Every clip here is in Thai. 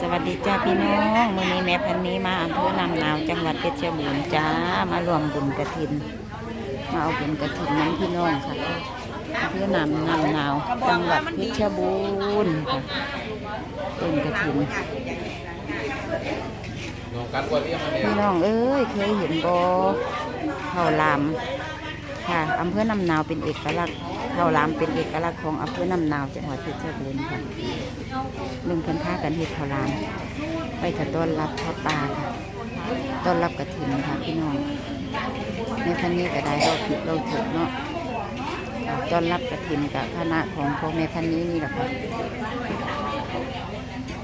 สวัสดีจ้าพี่น้องมือนี้แม่พันนี้มาอำเภอนำนาวจังหวัดเพชรบูรณ์จ้ามารวมบุญกระถิน มาเอาบุญกระถินนั้นพี่น้องค่ะอำเภอนำนำนาวจังหวัดเพชรบูรณ์ค่ะบุญกระถิ่นพี่น้องเอ้ยเคยเห็นบ่ข้าลามค่ะอำเภอนำนาวเป็นเอกลักษณ์ ข้าวลามเป็นเอกลักษณ์ของอำเภอนำนาวจังหวัดเพชรบูรณ์ค่ะลุงเพันพากันเฮ็ดข้าวลามไปถ้าต้อนรับพ่อตาค่ะต้อนรับกระถินค่ะพี่น้องในพันนี้ก็ได้เราผิดเราถูกเนาะต้อนรับกระถินกับคณะของพ่อแม่พันนี้นี่แหละค่ะ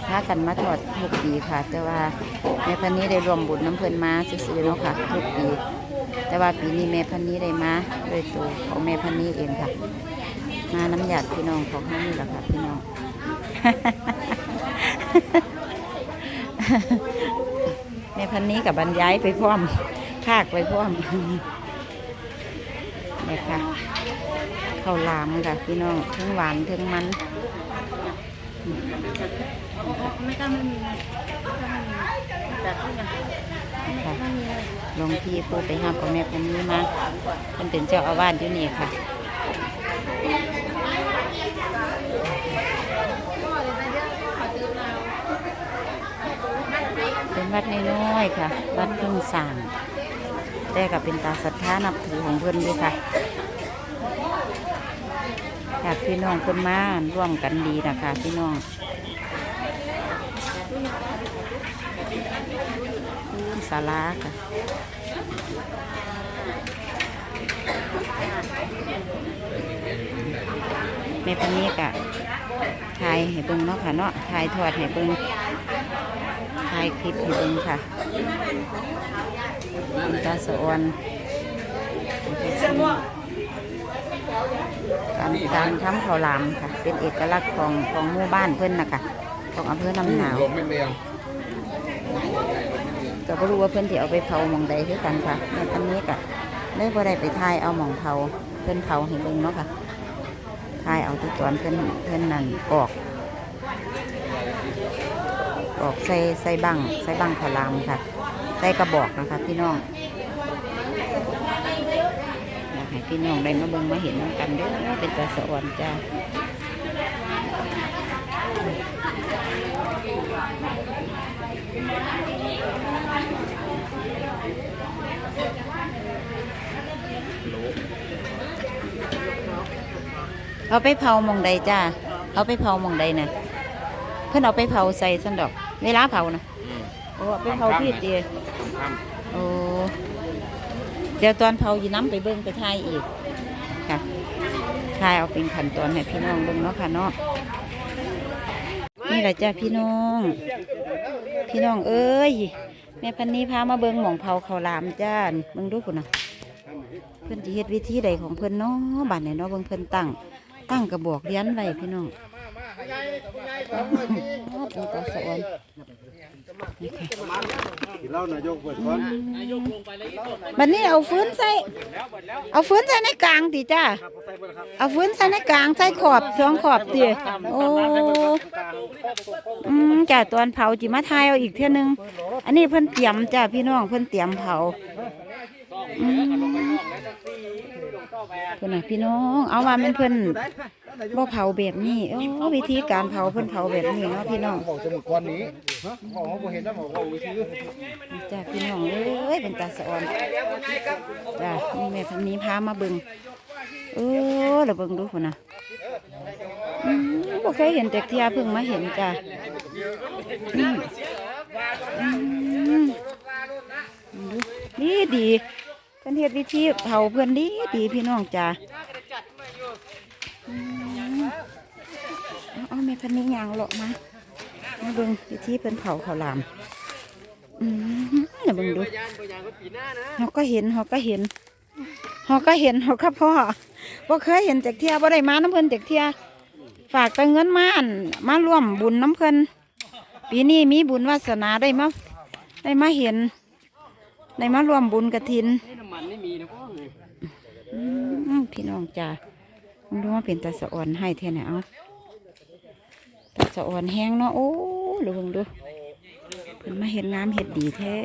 พากันมาทอดทุกปีค่ะ แต่ว่าแม่พันนี้ได้รวมบุญน้ำเพลินมาซื้อๆเนาะค่ะทุกปี แต่ว่าปีนี้แม่พันนี้ได้มาโดยตัวของแม่พันนี้เองค่ะ มาน้ำหยาดพี่น้องของเขานี่แหละค่ะพี่น้องในพันนี้กับบรรยายไปพร้อมภาคไปพร้อมนี่ค่ะข้าวหลามค่ะพี่น้องทั้งหวานทั้งมันไม่ต้องไม่มีแบบที่ยัง ค่ะหลวงพี่พูดไปห้ามกับแม่พันนี้มาเป็นเป็นเจ้าอาวาสอยู่นี่ค่ะเป็นวัดน้อยๆค่ะ วัดเพิ่งสร้างแต่ก็เป็นตาศรัทธานับถือของเพื่อนด้วยค่ะอยากพี่น้องเพิ่นมาร่วมกันดีนะคะพี่น้อง พื้นศาลาค่ะในพันนี้กะถ่ายให้เบิ่งเนาะค่ะเนาะถ่ายทอดให้เบิ่งถ่ายคลิปให้เบิ่งค่ะคุณตาสออนการการทำข้าวหลามค่ะ เป็นเอกลักษณ์ของของหมู่บ้านเพิ่อนนะคะของอำเภอน้ำหนาว ก็บ่รู้ว่าเพิ่นสิเอาไปเผาหมองใดคือกันค่ะในพันนี้ก็ได้บ่ได้ไปถ่ายเอาหมองเผาเพิ่นเผาให้เบิ่งเนาะค่ะถ่ายเอาแตุตอนเพิ่นเพิ่นนั่นออกออกใส่ใส่บังใส่บังขลามค่ะใส่กระบอกนะคะพี่น้องอยากให้พี่น้องได้มาเบิ่งมาเห็นกันเด้อเป็นตาสะอ่อนจ้า เอาไปเผาหมองใดจ้า เอาไปเผาหมองใดนะเพิ่นเอาไปเผาใส่สันดอก เวลาเผานะโอ้เอาไปเผาที่เดียวค่โอ้เดี๋ยวตอนเผายีน้ำไปเบิ้งไปทายอีก ค่ะทายเอาเป็นขั้นตอนให้พี่น้องเบิ้งเนาะค่ะเนาะนี่แหละจ้าพี่น้อง พี่น้องเอ้ยแม่พันนี้พามาเบิ้งหม่องเผาเขาลามจ้านเบิงดูคุณนะเพื่อนจะเฮ็ดวิธีใดของเพื่อนเนาะบ้านไหนเนาะเบิงเพื่อนตั้งตั้งกระบอกเลี้ยนไว้พี่น้องเป็นตาสะออนนี่ค่ะ กินเหล้านายกเปิดก่อนบัดนี้เอาฟื้นใส่ เอาฟื้นใส่ในกลางติจ้าเอาฟื้นใส่ในกลางใส่ขอบสองขอบติโอ้อืมจ้าตอนเผาจิมาทายเอาอีกเท่านึง อันนี้เพิ่นเตรียมจ้าพี่น้องเพิ่นเตรียมเผาอืมเพิ่นน่ะพี่น้อง เอาว่ามันเพิ่น บ่เผาแบบนี้โอ้วิธีการเผาเพิ่นเผาแบบนี้เนาะพี่น้องบอกจะหมดก่อนนี้ฮะบอกเขาบ่เห็นแล้วบอกว่าวิธีจ้าพี่น้องเอ้ยเป็นตาสะออนจ้านี่แม่พันนี้พามาเบิ่งเออเดี๋ยวเบิ่งดูพุ่นน่ะอืมบ่เคยเห็นแต่เที่ยเพิ่งมาเห็นจ้าดูดีดีเพิ่นเฮ็ดวิธีเผาเพิ่นดีดีพี่น้องจ้าอืมเอาเอาแม่พันนี้ยางเลาะมามาเบิ่งวิธีเพิ่นเผาข้าวหลามอืมเดี๋ยวเบิ่งดูเขาก็เห็นเขาก็เห็นเขาก็เห็นเขาก็พ่อบ่เคยเห็นจากเที่ยบ่ได้มาน้ำเพิ่นจากเที่ยฝากแต่เงินมาอันมาร่วมบุญน้ำเพิ่นปีนี้มีบุญวาสนาได้มาได้มาเห็นได้มาร่วมบุญกระถินอืมพี่น้องจ้ามึงดูว่าเป็นตาสะอ่อนให้เท่าไหนเอา ตาสะอ่อนแห้งเนาะโอ้ดูเบิ่งดูเพิ่นมาเห็ดน้ำเห็ดดีแท้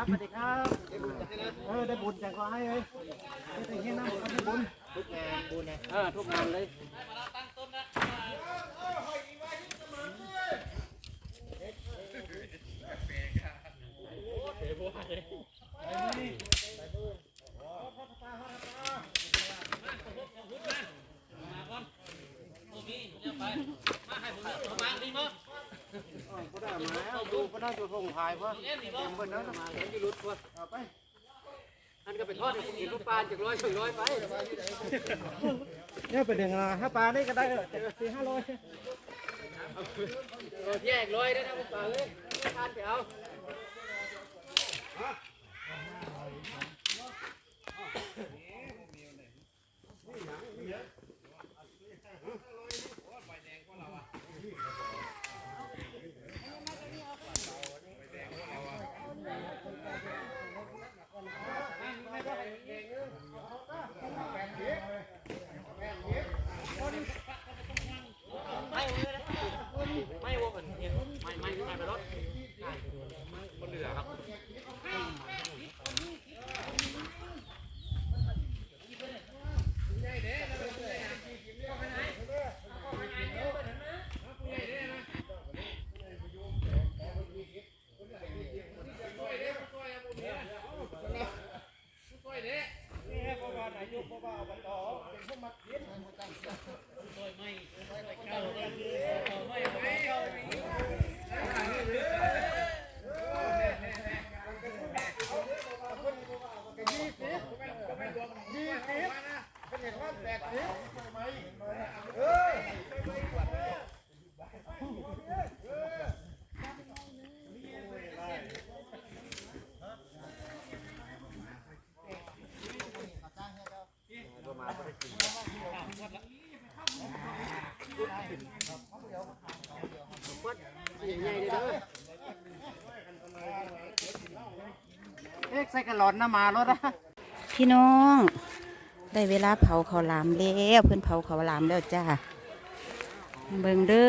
ครับสวัสดีครับเออได้บุญจังก็ให้เลยได้เห็นน้ำได้บุญทุกงานบุญนะเออทุกงานเลยเฮ้ยได้มาเอาดูก็ได้ ตัวทงพายเพราะเต็มเบิ้ลแล้วมาเห็นอยู่รุดพวเอาไปอันก็ไปทอดให้ผมเห็นว่าปลาจากร้อยถึงร้อยไปเนี่ยเป็นหนึ่งอะถ้าปลานี่ก็ได้สี่ห้าร้อยแยกร้อยได้นะปลาเลยทานไปเอาใหญ่ๆเลยเด้อเอ๊ะใส่กระ หลอนน้ำมารถนะพี่น้อง ได้เวลาเผาข้าวหลามแล้วเพิ่อนเผาข้าวหลามแล้วจ้าเบิ่งเด้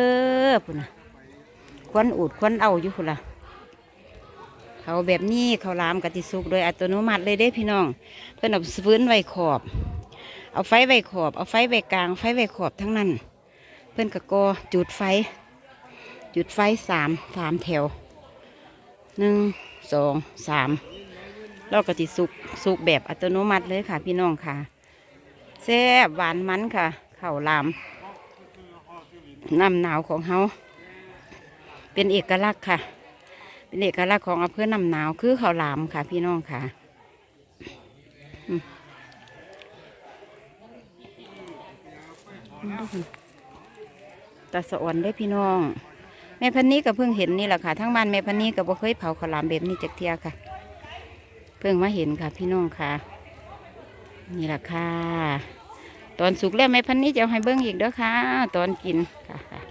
อพุ่นน่ะควันอูดควันเอาอยู่พุ่นล่ะเขาแบบนี้ข้าวหลามกติสุกโดยอัตโนมัติเลยเด้พี่น้อง เพิ่อนเอาฟื้นไว้ขอบ เอาไฟไว้ขอบ เอาไฟไว้กลาง ไฟไว้ขอบทั้งนั้น เพิ่อนกะกอจุดไฟ จุดไฟสามสามแถวหนึ่งสองสาม เรากติสุกสุกแบบอัตโนมัติเลยค่ะ พี่น้องค่ะแซ่บหวานมันค่ะข้าลามน้ำหนาวของเฮาเป็นเอกลักษณ์ค่ะ เป็นเอกลักษณ์ของอำเภอน้ำหนาวคือข้าลามค่ะ พี่น้องค่ะตาสะอ่อนได้พี่น้อง แม่พันนี้ก็เพิ่งเห็นนี่แหละค่ะ ทั้งบ้านแม่พันนี้ก็บ่เคยเผาข้าวหลามแบบนี้จากเทียค่ะ เพิ่งมาเห็นค่ะพี่น้องค่ะ นี่แหละค่ะ ตอนสุกแล้วแม่พันนี้จะให้เบิ้งอีกเด้อค่ะ ตอนกินค่ะ